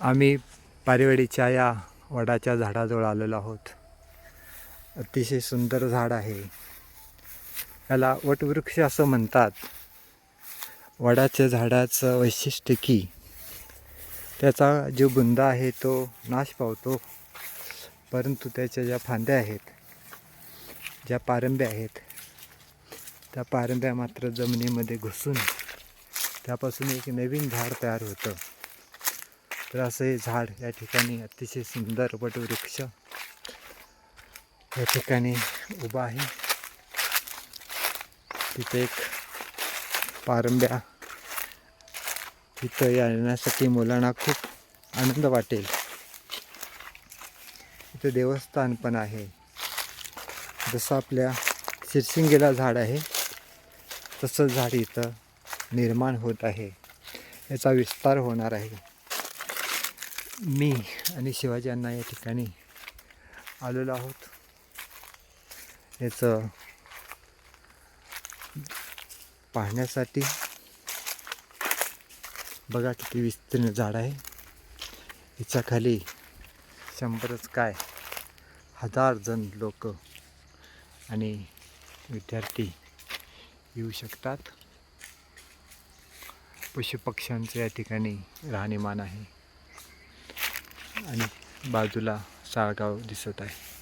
आम्ही पारिवडीच्या या वडाच्या झाडाजवळ आलेलो आहोत. अतिशय सुंदर झाड आहे. याला वटवृक्ष असं म्हणतात. वडाच्या झाडाचं वैशिष्ट्य की त्याचा जो बुंदा आहे तो नाश पावतो परंतु त्याच्या ज्या फांद्या आहेत ज्या पारंब्या आहेत त्या पारंब्या मात्र जमिनीमध्ये घुसून त्यापासून एक नवीन झाड तयार होतं. तर असं हे झाड या ठिकाणी अतिशय सुंदर वटवृक्ष या ठिकाणी उभा आहे. तिथे एक पारंब्या तिथं येण्यासाठी मुलांना खूप आनंद वाटेल. इथं देवस्थान पण आहे. जसं आपल्या शिरसिंगेला झाड आहे तसं झाड इथं निर्माण होत आहे. याचा विस्तार होणार आहे. मी आणि शिवाजी अण्णा या ठिकाणी आलेलो आहोत. याचं पाहण्यासाठी बघा किती विस्तीर्ण झाड आहे. हिच्या खाली शंभरच काय हजार जण लोक आणि विद्यार्थी येऊ शकतात. पशुपक्ष्यांचं या ठिकाणी राहणीमान आहे. आणि बाजूला साळगाव दिसत आहे.